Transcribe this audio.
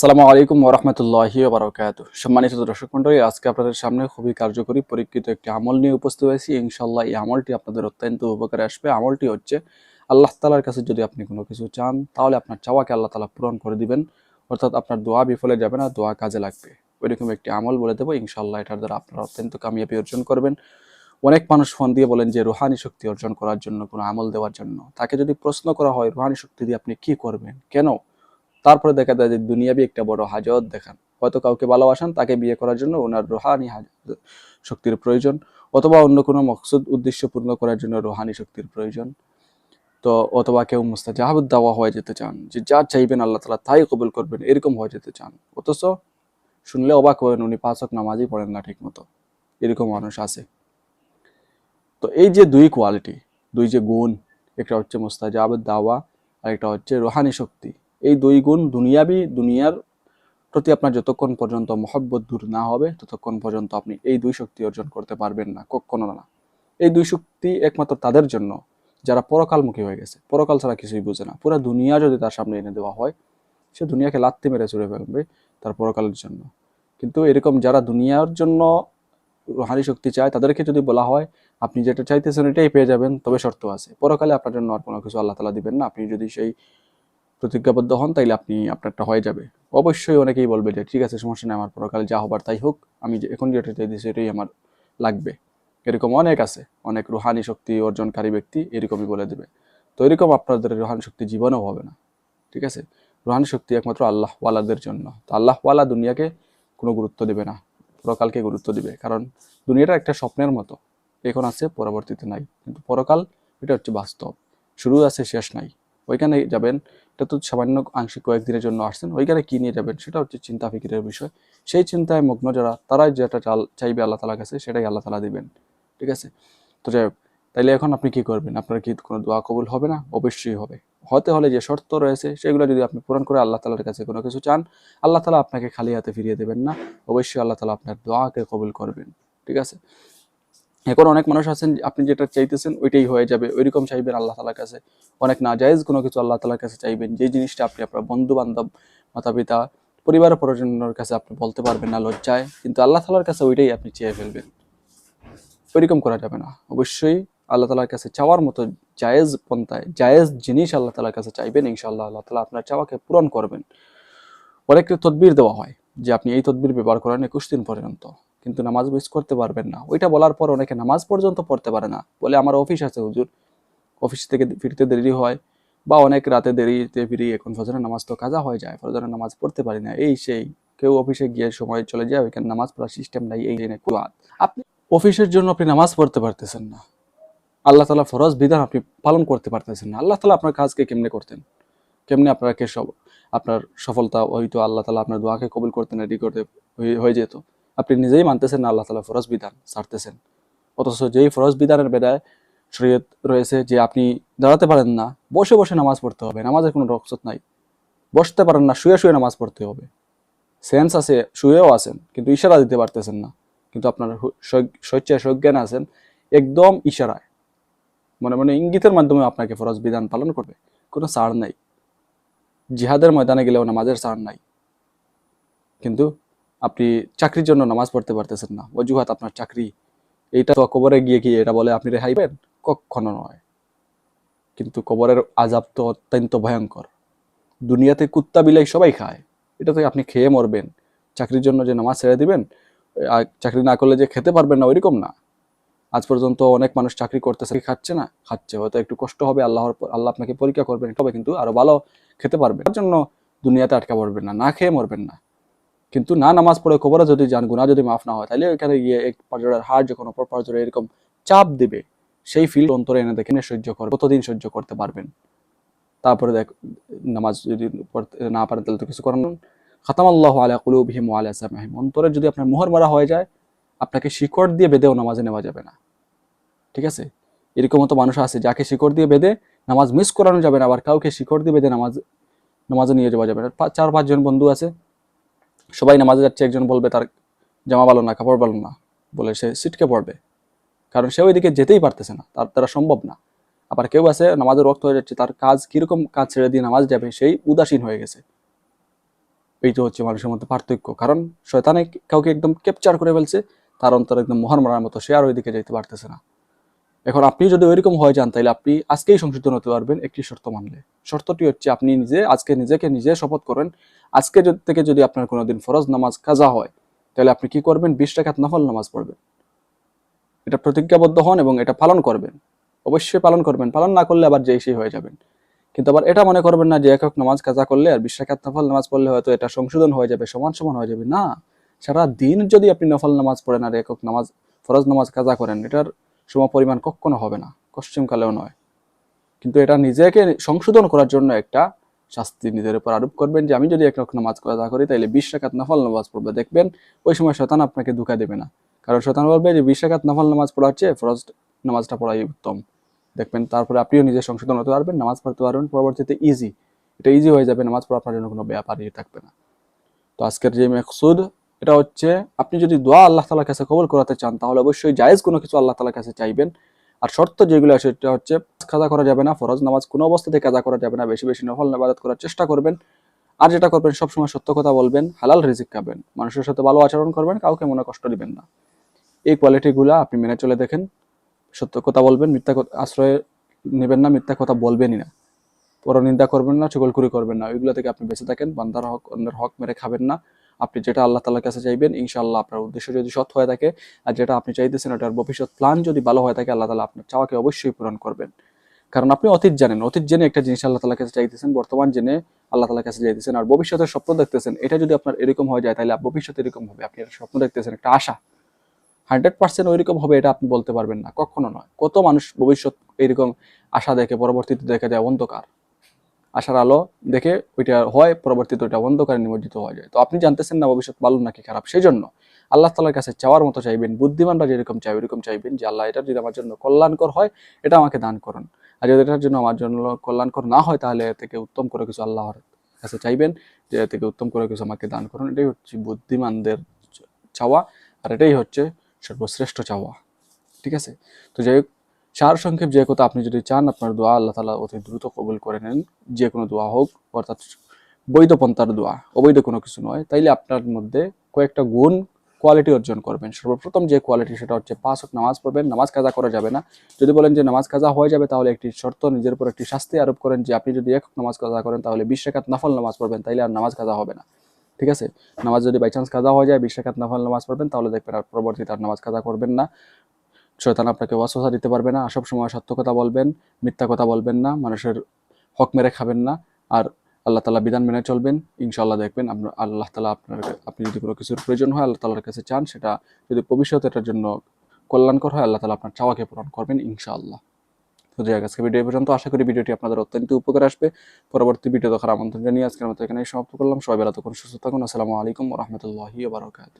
আসসালামু আলাইকুম ওরহমতুল্লাহি বারকাত সম্মানিত দর্শক মন্ডলী আজকে আপনাদের সামনে খুবই কার্যকরী, পরীক্ষিত একটি আমল নিয়ে উপস্থিত হয়েছি। ইনশাল্লাহ এই আমলটি আপনাদের অত্যন্ত উপকারে আসবে। আমলটি হচ্ছে, আল্লাহ তালার কাছে যদি আপনি কোনো কিছু চান, তাহলে আপনার চাওয়াকে আল্লাহ তালা পূরণ করে দিবেন। অর্থাৎ আপনার দোয়া বিফলে যাবে না, দোয়া কাজে লাগবে। ওইরকম একটি আমল বলে দেবো। ইনশাল্লাহ এটার দ্বারা আপনারা অত্যন্ত কামিয়াবি অর্জন করবেন। অনেক মানুষ ফোন দিয়ে বলেন যে, রুহানি শক্তি অর্জন করার জন্য, কোনো আমল দেওয়ার জন্য। তাকে যদি প্রশ্ন করা হয়, রুহানি শক্তি দিয়ে আপনি কি করবেন? কেন? তারপরে দেখা যায় যে দুনিয়াবি একটা বড় হাজত, দেখান। হয়তো কাউকে ভালোবাসান, তাকে বিয়ে করার জন্য ওনার রোহানি শক্তির প্রয়োজন, অথবা অন্য কোনো মকসুদ উদ্দেশ্য পূর্ণ করার জন্য রোহানি শক্তির প্রয়োজন। তো অথবা কেউ মুস্তাজাহাবুদ দাওয়া হয়ে যেতে চান, যে যা চাইবেন আল্লাহ তালা তাই কবুল করবেন, এরকম হয়ে যেতে চান। অথচ শুনলে অবাক হবেন উনি পাঁচক নামাজই পড়েন না ঠিক মতো এরকম মানুষ আছে। তো এই যে দুই কোয়ালিটি দুই যে গুণ, একটা হচ্ছে মুস্তাজাবুদ দাওয়া আর একটা হচ্ছে রোহানি শক্তি। এই দুই গুণ দুনিয়াবি, দুনিয়ার প্রতি আপনার যতক্ষণ পর্যন্ত মহব্বত দূর না হবে, ততক্ষণ পর্যন্ত আপনি এই দুই শক্তি অর্জন করতে পারবেন না, কখনো না। এই দুই শক্তি একমাত্র তাদের জন্য, যারা পরকালমুখী হয়ে গেছে। পরকাল ছাড়া কিছুই বুঝে না। পুরো দুনিয়া যদি তার সামনে এনে দেওয়া হয়, সে দুনিয়াকে লাত্তি মেরে চড়ে ফেলবে তার পরকালের জন্য। কিন্তু এরকম যারা দুনিয়ার জন্য রোহানি শক্তি চায়, তাদেরকে যদি বলা হয়, আপনি যেটা চাইতেছেন এটাই পেয়ে যাবেন, তবে শর্ত আছে। পরকালে আপনার জন্য আর কোনো কিছু আল্লাহ তালা দিবেন না। আপনি যদি সেই প্রতিজ্ঞাবদ্ধ হন, তাইলে আপনি আপনারটা হয়ে যাবে। অবশ্যই অনেকেই বলবে যে, ঠিক আছে, সমস্যা নেই, আমার পরকালে যা হবার তাই হোক, আমি যে- এখন যেটা চাইতেছি এটাই আমার লাগবে। এরকম অনেক আছে, অনেক রুহানি শক্তি অর্জনকারী ব্যক্তি এরকমই বলে দেবে। তো এরকম আপনাদের রুহানি শক্তি জীবনেও হবে না, ঠিক আছে? রুহানি শক্তি একমাত্র আল্লাহ ওয়ালাদের জন্য। তো আল্লাহ ওয়ালা দুনিয়াকে কোনো গুরুত্ব দেবে না, পরকালকে গুরুত্ব দিবে, কারণ দুনিয়াটা একটা স্বপ্নের মতো। এখন আছে, পরবর্তীতে নাই। কিন্তু পরকাল, এটা হচ্ছে বাস্তব। শুরু আছে, শেষ নাই। ওইখানে যাবেন, এটা তো সামান্য আংশিক কয়েকদিনের জন্য আসছেন, ওইখানে কি নিয়ে যাবেন সেটা হচ্ছে চিন্তা ফিকিরের বিষয়। সেই চিন্তায় মগ্ন যারা, তারাই যেটা চাল চাইবে আল্লাহ তালার কাছে, সেটাই আল্লাহ তালা দিবেন, ঠিক আছে? তো যাই হোক, তাইলে এখন আপনি কি করবেন? আপনার কি কোনো দোয়া কবুল হবে না? অবশ্যই হবে। হতে হলে যে শর্ত রয়েছে, সেগুলো যদি আপনি পূরণ করে আল্লাহ তালার কাছে কোনো কিছু চান, আল্লাহ তালা আপনাকে খালি হাতে ফিরিয়ে দেবেন না। অবশ্যই আল্লাহ তালা আপনার দোয়াকে কবুল করবেন, ঠিক আছে? এখন অনেক মানুষ আছেন, আপনি যেটা চাইতেছেন ওইটাই হয়ে যাবে। ওইরকম চাইবেন আল্লাহ তালার কাছে। অনেক নাজায়েজ কোনো কিছু আল্লাহ তালার কাছে চাইবেন। যে জিনিসটা আপনি আপনার বন্ধু বান্ধব মাতা পিতা পরিবার পরিজনের কাছে আপনি বলতে পারবেন না লজ্জায়, কিন্তু আল্লাহ তালার কাছে ওইটাই আপনি চেয়ে ফেলবেন। ওইরকম করা যাবে না। অবশ্যই আল্লাহ তালার কাছে চাওয়ার মতো জায়েজ পন্থায়, জায়েজ জিনিস আল্লাহ তালার কাছে চাইবেন ইনশাল্লাহ আল্লাহ তালা আপনার চাওয়াকে পূরণ করবেন। অনেককে তদবির দেওয়া হয় যে আপনি এই তদবির ব্যবহার করেন একুশ দিন পর্যন্ত। কিন্তু নামাজ মিস করতে পারবেন না। ওইটা বলার পর অনেকে নামাজ পর্যন্ত পড়তে পারে না। বলে আমার অফিস আছে, হুজুর। অফিস থেকে ফিরতে দেরি হয় বা অনেক রাতে দেরিতে ফিরি এখন ফজরের নামাজ তো কাজা হয়ে যায়। ফজরের নামাজ পড়তে পারি না। এই সেই কেউ অফিসে গিয়ে সময় চলে যায় ওইখানে নামাজ পড়ার সিস্টেম নাই, এই জেনে কুয়াত আপনি অফিসের জন্য আপনি নামাজ পড়তে পারতেছেন না। আল্লাহ তালা ফরজ বিধান আপনি পালন করতে পারতেছেন না। আল্লাহ তালা আপনার কাজকে কেমনে করতেন? কেমনে আপনাকে সব, আপনার সফলতা হয়তো আল্লাহ তালা আপনার দোয়াকে কবুল করতেন রেডি করতে হয়ে- হয়ে যেত। আপনি নিজেই মানতেছেন না আল্লাহ তালা ফরজ বিধান ছাড়তেছেন। অথচ যেই ফরজ বিধানের বেলায় শরীয়ত রয়েছে যে আপনি দাঁড়াতে পারেন না, বসে বসে নামাজ পড়তে হবে, নামাজের কোনো রকসত নাই। বসতে পারেন না, শুয়ে শুয়ে নামাজ পড়তে হবে। সেন্স আছে, শুয়েও আছেন, কিন্তু ইশারা দিতে পারতেছেন না। কিন্তু আপনার স্বেচ্ছায় সজ্ঞান আছেন, একদম ইশারায়। মনে মনে ইঙ্গিতের মাধ্যমে আপনাকে ফরজ বিধান পালন করবে। কোনো ছাড় নাই। জিহাদের ময়দানে গেলেও নামাজের ছাড় নাই। কিন্তু আপনি চাকরির জন্য নামাজ পড়তে পারতেছেন না। অজুহাত আপনার চাকরি। এইটা তো কবরে গিয়ে কি এটা বলে আপনি রেহাইবেন কখনো নয়। কিন্তু কবরের আজাব তো অত্যন্ত ভয়ঙ্কর। দুনিয়াতে কুত্তা বিলাই সবাই খায়। এটা তো আপনি খেয়ে মরবেন। চাকরির জন্য যে নামাজ ছেড়ে দিবেন চাকরি না করলে যে খেতে পারবেন না, ওইরকম না। আজ পর্যন্ত অনেক মানুষ চাকরি করতেছে খাচ্ছে না, খাচ্ছে। হয়তো একটু কষ্ট হবে, আল্লাহর আল্লাহ আপনাকে পরীক্ষা করবেন তবে কিন্তু আরও ভালো খেতে পারবেন। তার জন্য দুনিয়াতে আটকা পড়বেন না না খেয়ে মরবেন না। কিন্তু না নামাজ পড়ে কবরে যদি যান গুণা যদি মাফ না হয়, তাহলে ওইখানে গিয়ে এক পাঁচজোড়ার হাড় যখন অপর পাঁচজোড়া এরকম চাপ দেবে, সেই ফিল অন্তরে এনে দেখেন সহ্য করবে কতদিন সহ্য করতে পারবেন। তারপরে দেখ, নামাজ যদি পড়তে না পারেন, তাহলে তো কিছু করার খাতাম আল্লাহ আলা কুলুবিহিম আলা সামাহিম অন্তরে যদি আপনার মোহর মারা হয়ে যায়, আপনাকে শিকড় দিয়ে বেঁধেও নামাজে নেওয়া যাবে না। ঠিক আছে? এরকম মতো মানুষ আছে, যাকে শিকড় দিয়ে বেঁধে নামাজ মিস করানো যাবে না, আবার কাউকে শিকড় দিয়ে বেঁধে নামাজ, নামাজে নিয়ে যাওয়া যাবে না। চার পাঁচজন বন্ধু আছে সবাই নামাজে যাচ্ছে, একজন বলবে তার জামা ভালো না, কাপড় ভালো না, বলে সে সিটকে পড়বে। কারণ সে ওইদিকে যেতেই পারতেছে না, তার দ্বারা সম্ভব না। আবার কেউ আছে, নামাজের রক্ত হয়ে যাচ্ছে, তার কাজ কীরকম কাজ ছেড়ে দিয়ে নামাজ যাবে, সেই উদাসীন হয়ে গেছে। এইটা হচ্ছে মানুষের মধ্যে পার্থক্য। কারণ শয়তানে কাউকে একদম ক্যাপচার করে ফেলছে, তার অন্তর একদম মহান মারার মতো সে আর ওইদিকে যেতে পারতেছে না। এখন আপনি যদি ওইরকম হয়ে যান, তাহলে আপনি আজকেই সংশোধন হতে পারবেন একটি শর্ত মানলে। শর্তটি হচ্ছে আপনি নিজে, আজকে নিজেকে নিজে শপথ করেন। আজকে থেকে যদি আপনার কোনোদিন ফরজ নামাজ কাজা হয়, তাহলে আপনি কি করবেন? বিশ টাকাত নফল নামাজ পড়বেন। এটা প্রতিজ্ঞাবদ্ধ হন এবং এটা পালন করবেন। অবশ্যই পালন করবেন। পালন না করলে আবার যেই সেই হয়ে যাবেন। কিন্তু আবার এটা মনে করবেন না যে একক নামাজ কাজা করলে আর বিশ টাকাত নফল নামাজ পড়লে হয়তো এটা সংশোধন হয়ে যাবে, সমান সমান হয়ে যাবে। না সারা দিন যদি আপনি নফল নামাজ পড়েন আর একক নামাজ, ফরজ নামাজ কাজা করেন, এটার সম পরিমাণ কখনো হবে না পশ্চিমকালেও নয়। কিন্তু এটা নিজেকে সংশোধন করার জন্য একটা শাস্তি নিজের উপর আরোপ করবেন যে, আমি যদি এক রকম নামাজ কাজা করি তাহলে বিশ টাকাত নফল নামাজ পড়বে। দেখবেন ওই সময় শতান আপনাকে ধোকা দেবে না। কারণ শতান বলবে যে, বিশ টাকাত নফল নামাজ পড়ার চেয়ে ফরজ নামাজটা পড়াই উত্তম। দেখবেন তারপরে আপনিও নিজে সংশোধন হতে পারবেন, নামাজ পড়তে পারবেন, পরবর্তীতে ইজি এটা ইজি হয়ে যাবে, নামাজ পড়া আপনার জন্য কোনো ব্যাপারই থাকবে না। তো আজকের যে মেকসুদ এটা হচ্ছে, আপনি যদি দোয়া আল্লাহ তালার কাছে কবল করাতে চান, তাহলে অবশ্যই জায়েজ কোনো কিছু আল্লাহ তালার কাছে চাইবেন। আর শর্ত যেগুলো আছে, সেটা হচ্ছে, কাজা করা যাবে না, ফরজ নামাজ কোনো অবস্থাতে কাজা করা যাবে না, বেশি বেশি নফল নাবাদত করার চেষ্টা করবেন। আর যেটা করবেন, সবসময় সত্য কথা বলবেন, হালাল রিজিক খাবেন। মানুষের সাথে ভালো আচরণ করবেন, কাউকে মনে কষ্ট দিবেন না। এই কোয়ালিটিগুলো আপনি মেনে চলে দেখেন, সত্য কথা বলবেন, মিথ্যা আশ্রয় নেবেন না, মিথ্যা কথা বলবেনই না। পরনিন্দা করবেন না, চুগলখুরি করবেন না। ওইগুলো থেকে আপনি বেঁচে থাকেন, বান্দার হক, অন্যের হক মেরে খাবেন না। আপনি যেটা আল্লাহ তালার কাছে চাইবেন, ইনশাআল্লাহ আপনার উদ্দেশ্য যদি সৎ হয়ে থাকে, আর যেটা আপনি চাইতেছেন ওটার ভবিষ্যৎ প্ল্যান যদি ভালো হয়ে থাকে, আল্লাহ তালা আপনার চাওয়াকে অবশ্যই পূরণ করবেন। কারণ আপনি অতীত জানেন, অতীত জেনে একটা জিনিস আল্লাহ তালার কাছে চাইতেছেন, বর্তমান জেনে আল্লাহ তালার কাছে চাইতেছেন, আর ভবিষ্যতের স্বপ্ন দেখতেছেন, এটা যদি আপনার এরকম হয়ে যায়, তাহলে ভবিষ্যতে এরকম হবে, আপনি একটা স্বপ্ন দেখতেছেন, একটা আশা। হান্ড্রেড পার্সেন্ট ওইরকম হবে, এটা আপনি বলতে পারবেন না, কখনো নয়। কত মানুষ ভবিষ্যৎ এরকম আশা দেখে, পরবর্তীতে দেখা যায় অন্ধকার। আশার আলো দেখে ওইটা হয়, পরবর্তীতে ওইটা অন্ধকারে নিমজ্জিত হয়ে যায়। তো আপনি জানতেছেন না ভবিষ্যৎ ভালো নাকি খারাপ সেই জন্য আল্লাহ তালার কাছে চাওয়ার মতো চাইবেন বুদ্ধিমানরা যেরকম চাই ওইরকম চাইবেন যে, আল্লাহ এটা যদি আমার জন্য কল্যাণকর হয়, এটা আমাকে দান করুন। আর যদি এটার জন্য আমার জন্য কল্যাণকর না হয়, তাহলে থেকে উত্তম করে কিছু আল্লাহর কাছে চাইবেন, যে থেকে উত্তম করে কিছু আমাকে দান করুন। এটাই হচ্ছে বুদ্ধিমানদের চাওয়া, আর এটাই হচ্ছে সর্বশ্রেষ্ঠ চাওয়া। ঠিক আছে? তো যাই হোক সার সংক্ষেপ যে কথা আপনি যদি চান, আপনার দোয়া আল্লাহ তালা অতি দ্রুত কবুল করে নেন। যে কোনো দোয়া হোক, অর্থাৎ বৈধ পন্থার দোয়া, অবৈধ কোনো কিছু নয়। তাইলে আপনার মধ্যে কয়েকটা গুণ কোয়ালিটি অর্জন করবেন। সর্বপ্রথম যে কোয়ালিটি সেটা হচ্ছে পাঁচ ওয়াক্ত নামাজ পড়বেন। নামাজ কাজা করা যাবে না। যদি বলেন যে নামাজ কাজা হয়ে যাবে, তাহলে একটি শর্ত, নিজের উপর একটি শাস্তি আরোপ করেন যে আপনি যদি এক নামাজ কাজা করেন, তাহলে বিশ টাকাত নফল নামাজ পড়বেন, তাইলে আর নামাজ কাজা হবে না। ঠিক আছে? নামাজ যদি বাই চান্স কাজা হয়ে যায়, বিশ নফল নামাজ পড়বেন, তাহলে দেখবেন আর পরবর্তীতে আর নামাজ কাজা করবেন না। শয়তান আপনাকে ওয়াসওয়াসা দিতে পারবে না। সব সময় সত্য কথা বলবেন, মিথ্যা কথা বলবেন না, মানুষের হক মেরে খাবেন না। আর আল্লাহ তালা বিধান মেনে চলবেন। ইনশাল্লাহ দেখবেন আপনার আল্লাহ তালা আপনার আপনি যদি কোনো কিছুর প্রয়োজন হয়, আল্লাহ তালার কাছে চান, সেটা যদি ভবিষ্যতে এটার জন্য কল্যাণকর হয়, আল্লাহ তালা আপনার চাওয়াকে পূরণ করবেন ইনশাআল্লাহ। তো যাই আজকে ভিডিও পর্যন্ত। আশা করি ভিডিওটি আপনাদের অত্যন্ত উপকার আসবে। পরবর্তী ভিডিও দেখার আমন্ত্রণ জানিয়ে আজকের মতো এখানে সমাপ্ত করলাম। সবাই বেলা তখন সুস্থ থাকুন। আসসালামু আলাইকুম রহমতুল্লাহি বারকাত